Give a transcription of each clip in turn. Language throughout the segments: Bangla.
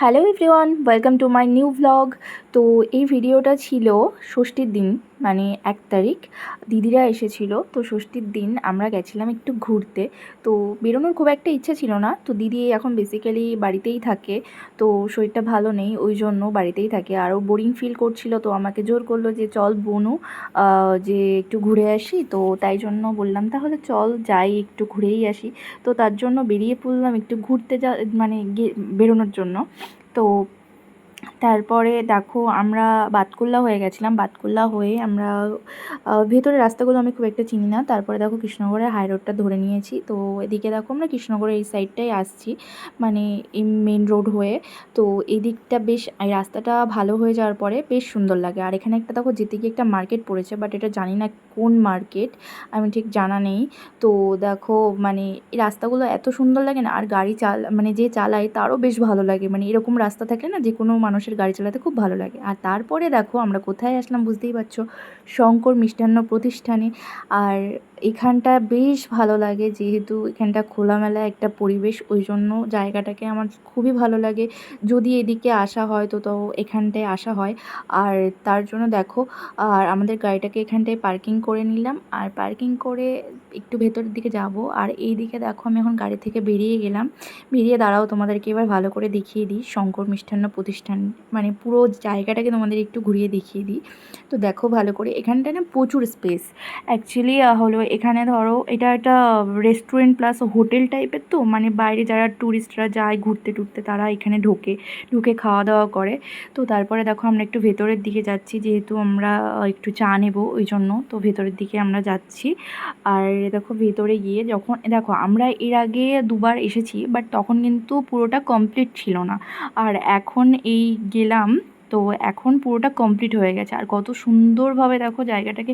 Hello everyone welcome to my new vlog তো এই ভিডিওটা ছিল ষষ্ঠীর দিন মানে এক তারিখ। দিদিরা এসেছিল, তো ষষ্ঠীর দিন আমরা গেছিলাম একটু ঘুরতে। তো বেরোনোর খুব একটা ইচ্ছে ছিল না, তো দিদি এখন বেসিক্যালি বাড়িতেই থাকে। তো শরীরটা ভালো নেই, ওই জন্য বাড়িতেই থাকে। আরও বোরিং ফিল করছিল, তো আমাকে জোর করল যে, চল বনু যে একটু ঘুরে আসি। তো তাই জন্য বললাম, তাহলে চল যাই, একটু ঘুরেই আসি। তো তার জন্য বেরিয়ে পড়লাম একটু ঘুরতে যা মানে বেরোনোর জন্য। তো তারপরে দেখো আমরা বাতকুল্লা হয়ে গেছিলাম। বাতকুল্লা হয়ে আমরা আহ, ভেতরের রাস্তাগুলো আমি খুব একটা চিনি না। তারপরে দেখো কৃষ্ণনগরের হাই রোডটা ধরে নিয়েছি। তো এদিকে দেখো আমরা কৃষ্ণনগরের এই সাইডটাই আসছি মানে এই মেন রোড হয়ে। তো এই দিকটা বেশ এই রাস্তাটা ভালো হয়ে যাওয়ার পরে বেশ সুন্দর লাগে। আর এখানে একটা দেখো যেতে গিয়ে একটা মার্কেট পড়েছে বাট এটা জানি না কোন মার্কেট আমি ঠিক জানা নেই। তো দেখো মানে এই রাস্তাগুলো এত সুন্দর লাগে না আর গাড়ি চাল মানে যে চালায় তারও বেশ ভালো লাগে। মানে এরকম রাস্তা থাকলে না যে কোনো মানুষের গাড়ি চালাতে খুব ভালো লাগে। আর তারপরে দেখো, আমরা কোথায় আসলাম বুঝতেই পারছ? শঙ্কর মিষ্টান্ন প্রতিষ্ঠানে। আর এখানটা বেশ ভালো লাগে, যেহেতু এখানটা খোলামেলা একটা পরিবেশ ওই জন্য জায়গাটাকে আমার খুবই ভালো লাগে। যদি এদিকে আসা হয় তো তো এখানটায় আসা হয়। আর তার জন্য দেখো, আর আমাদের গাড়িটাকে এখানটায় পার্কিং করে নিলাম। আর পার্কিং করে একটু ভেতরের দিকে যাব। আর এই দিকে দেখো, আমি এখন গাড়ি থেকে বেরিয়ে গেলাম। বেরিয়ে দাঁড়াও, তোমাদেরকে এবার ভালো করে দেখিয়ে দিই। শঙ্কর মিষ্টান্ন প্রতিষ্ঠান মানে পুরো জায়গাটাকে তোমাদের একটু ঘুরিয়ে দেখিয়ে দিই। তো দেখো, ভালো করে এখানটা না প্রচুর স্পেস অ্যাকচুয়ালি হলো এখানে ধরো এটা একটা রেস্টুরেন্ট প্লাস হোটেল টাইপের তো? মানে বাইরে যারা ট্যুরিস্টরা যায় ঘুরতে টুরতে তারা এখানে ঢোকে, ঢুকে খাওয়া দাওয়া করে। তো তারপরে দেখো আমরা একটু ভেতরের দিকে যাচ্ছি, যেহেতু আমরা একটু চা নেব ওই জন্য। তো ভেতরের দিকে আমরা যাচ্ছি। আর দেখো ভেতরে গিয়ে যখন, দেখো আমরা এর আগে দুবার এসেছি বাট তখন কিন্তু পুরোটা কমপ্লিট ছিল না। আর এখন এই গেলাম তো এখন পুরোটা কমপ্লিট হয়ে গেছে। আর কত সুন্দরভাবে দেখো জায়গাটাকে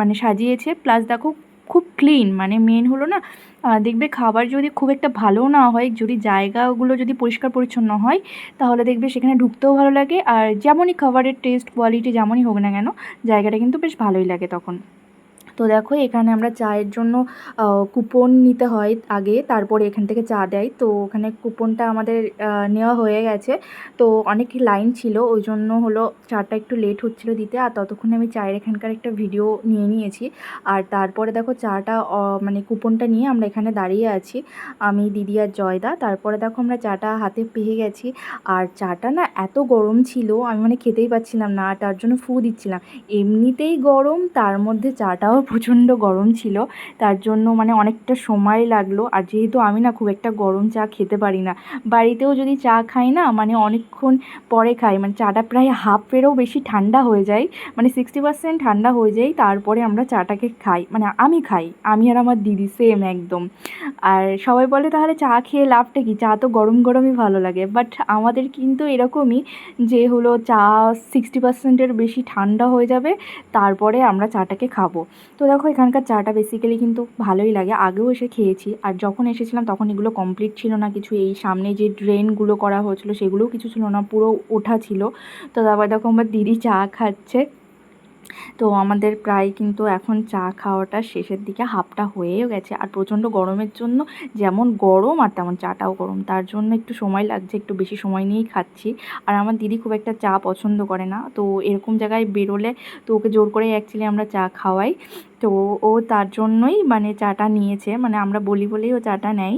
মানে সাজিয়েছে। প্লাস দেখো খুব ক্লিন মানে মেন হলো না দেখবে খাবার যদি খুব একটা ভালো না হয়, যদি জায়গাগুলো যদি পরিষ্কার পরিচ্ছন্ন হয়, তাহলে দেখবে সেখানে ঢুকতেও ভালো লাগে। আর যেমনই খাবারের টেস্ট কোয়ালিটি যেমনই হোক না কেন, জায়গাটা কিন্তু বেশ ভালোই লাগে তখন। তো দেখো, এখানে আমরা চায়ের জন্য কুপন নিতে হয় আগে, তারপরে এখান থেকে চা দেয়। তো ওখানে কুপনটা আমাদের নেওয়া হয়ে গেছে। তো অনেক লাইন ছিল, ওই জন্য হলো চাটা একটু লেট হচ্ছিল দিতে। আর ততক্ষণে আমি চায়ের এখানকার একটা ভিডিও নিয়ে নিয়েছি। আর তারপরে দেখো, চাটা মানে কুপনটা নিয়ে আমরা এখানে দাঁড়িয়ে আছি। আমি, দিদি আর জয়দা। তারপরে দেখো, আমরা চাটা হাতে পেয়ে গেছি। আর চাটা না এত গরম ছিল, আমি মানে খেতেই পাচ্ছিলাম না। তার জন্য ফু দিচ্ছিলাম। এমনিতেই গরম, তার মধ্যে চাটাও প্রচণ্ড গরম ছিল, তার জন্য মানে অনেকটা সময় লাগল। আর যেহেতু আমি না খুব একটা গরম চা খেতে পারি না, বাড়িতেও যদি চা খাই না মানে অনেকক্ষণ পরে খাই। মানে চাটা প্রায় হাফেরও বেশি ঠান্ডা হয়ে যায় মানে সিক্সটি পার্সেন্ট ঠান্ডা হয়ে যায়, তারপরে আমরা চাটাকে খাই। মানে আমি খাই, আমি আর আমার দিদি সেম একদম। আর সবাই বলে, তাহলে চা খেয়ে লাভটা কি? চা তো গরম গরমই ভালো লাগে। বাট আমাদের কিন্তু এরকমই যে হলো চা সিক্সটি পার্সেন্টের বেশি ঠান্ডা হয়ে যাবে, তারপরে আমরা চাটাকে খাব। তো দেখো, এখানকার চাটা বেসিক্যালি কিন্তু ভালোই লাগে। আগেও এসে খেয়েছি, আর যখন এসেছিলাম তখন এগুলো কমপ্লিট ছিল না কিছু। এই সামনে যে ড্রেনগুলো করা হয়েছিল সেগুলোও কিছু ছিল না, পুরো ওঠা ছিল। তো তারপর দেখো আমার দিদি চা খাচ্ছে। তো আমাদের প্রায় কিন্তু এখন চা খাওয়াটা শেষের দিকে হাফটা হয়েও গেছে। আর প্রচণ্ড গরমের জন্য যেমন গরম আর তেমন চাটাও গরম, তার জন্য একটু সময় লাগছে, একটু বেশি সময় নিয়েই খাচ্ছি। আর আমার দিদি খুব একটা চা পছন্দ করে না, তো এরকম জায়গায় বেরোলে তো ওকে জোর করেই অ্যাকচুয়ালি আমরা চা খাওয়াই। তো ও তার জন্যই মানে চাটা নিয়েছে মানে আমরা বলি বলেই ও চাটা নেয়।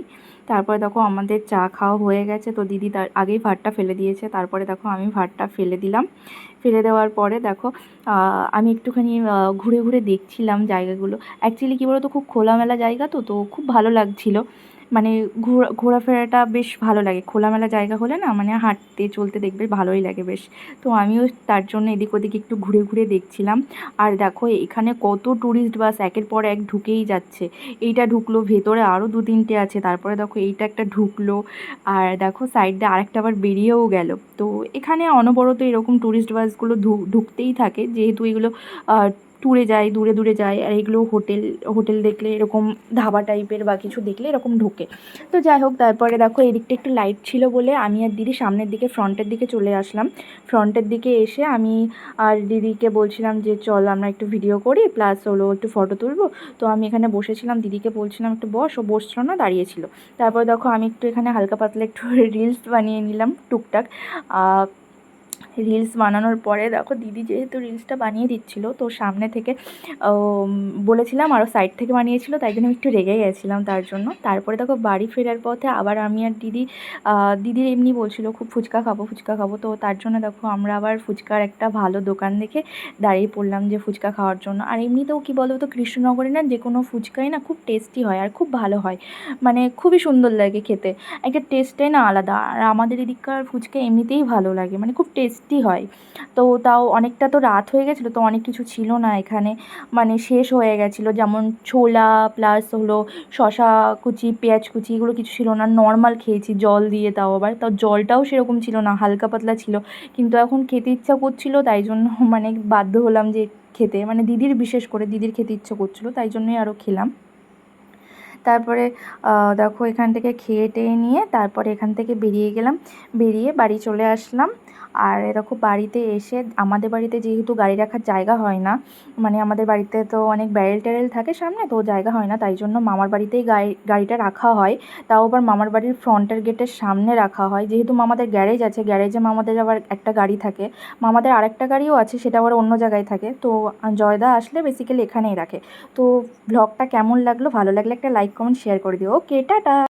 তারপরে দেখো আমাদের চা খাওয়া হয়ে গেছে। তো দিদি তার আগেই ভাতটা ফেলে দিয়েছে। তারপরে দেখো আমি ভাতটা ফেলে দিলাম। ফেলে দেওয়ার পরে দেখো আমি একটুখানি ঘুরে ঘুরে দেখছিলাম জায়গাগুলো। অ্যাকচুয়ালি কী বলো তো খুব খোলামেলা জায়গা তো তো খুব ভালো লাগছিল। মানে ঘোরা, ঘোরাফেরাটা বেশ ভালো লাগে। খোলামেলা জায়গা হলে না মানে হাঁটতে, চলতে দেখবে ভালোই লাগে বেশ। তো আমিও তার জন্য এদিক ওদিক একটু ঘুরে ঘুরে দেখছিলাম। আর দেখো এখানে কত ট্যুরিস্ট বাস একের পর এক ঢুকেই যাচ্ছে। এইটা ঢুকলো, ভেতরে আরও দু তিনটে আছে। তারপরে দেখো এইটা একটা ঢুকলো। আর দেখো সাইড আরেকটা আবার বেরিয়েও গেল। তো এখানে অনবরত এরকম ট্যুরিস্ট বাসগুলো ঢুকতেই থাকে। যেহেতু এগুলো ট্যুরে যায় দূরে দূরে যায় আর এগুলো হোটেল হোটেল দেখলে এরকম ধাবা টাইপের বা কিছু দেখলে এরকম ঢোকে। তো যাই হোক, তারপরে দেখো এদিকটা একটু লাইট ছিল বলে আমি আর দিদি সামনের দিকে ফ্রন্টের দিকে চলে আসলাম। ফ্রন্টের দিকে এসে আমি আর দিদিকে বলছিলাম যে, চল আমরা একটু ভিডিও করি প্লাস হলো একটু ফটো তুলবো। তো আমি এখানে বসেছিলাম, দিদিকে বলছিলাম, একটু বস, ও বসছিল না দাঁড়িয়েছিল তারপর দেখো, আমি একটু এখানে হালকা পাতলা একটু রিলস বানিয়ে নিলাম, টুকটাক। রিলস বানানোর পরে, দেখো দিদি যেহেতু রিলসটা বানিয়ে দিচ্ছিল, তো সামনে থেকে বলেছিলাম আরও সাইড থেকে বানিয়েছিল, তাই জন্য একটু রেগে গেছিলাম তার জন্য। তারপরে দেখো বাড়ি ফেরার পথে আবার আমি আর দিদি দিদির এমনি বলছিল, খুব ফুচকা খাব ফুচকা খাব। তো তার জন্য দেখো আমরা আবার ফুচকার একটা ভালো দোকান দেখে দাঁড়িয়ে পড়লাম যে ফুচকা খাওয়ার জন্য। আর এমনিতেও কী বলো তো কৃষ্ণনগরে না যে কোনো ফুচকাই না খুব টেস্টি হয় আর খুব ভালো হয়। মানে খুবই সুন্দর লাগে খেতে। একটা টেস্টটাই না আলাদা। আর আমাদের এদিককার ফুচকা এমনিতেই ভালো লাগে। মানে খুব টেস্টি হয়। তো তাও অনেকটা তো রাত হয়ে গেছিল, তো অনেক কিছু ছিল না এখানে। মানে শেষ হয়ে গেছিল, যেমন ছোলা প্লাস হলো শশা কুচি, পেঁয়াজ কুচি, এগুলো কিছু ছিল না। নর্মাল খেয়েছি, জল দিয়ে তাও আবার। তাও জলটাও সেরকম ছিল না, হালকা পাতলা ছিল। কিন্তু এখন খেতে ইচ্ছা করছিল, তাই জন্য মানে বাধ্য হলাম যে খেতে। মানে দিদির বিশেষ করে দিদির খেতে ইচ্ছে করছিল, তাই জন্যই আরও খেলাম। তারপরে দেখো এখান থেকে খেয়ে টেয়ে নিয়ে তারপরে এখান থেকে বেরিয়ে গেলাম। বেরিয়ে বাড়ি চলে আসলাম। আর এরকম বাড়িতে এসে, আমাদের বাড়িতে যেহেতু গাড়ি রাখার জায়গা হয় না মানে আমাদের বাড়িতে তো অনেক ব্যারেল ট্যারেল থাকে সামনে, তো জায়গা হয় না, তাই জন্য মামার বাড়িতেই গাড়ি, গাড়িটা রাখা হয়। তাও আবার মামার বাড়ির ফ্রন্টের গেটের সামনে রাখা হয়। যেহেতু মামাদের গ্যারেজ আছে গ্যারেজে মামাদের আবার একটা গাড়ি থাকে। মামাদের আরেকটা গাড়িও আছে, সেটা আবার অন্য জায়গায় থাকে। তো জয়দা আসলে বেসিক্যালি এখানেই রাখে। তো ব্লগটা কেমন লাগল? ভালো লাগলে একটা লাইক কমেন্ট শেয়ার করে দিও। Okay tata!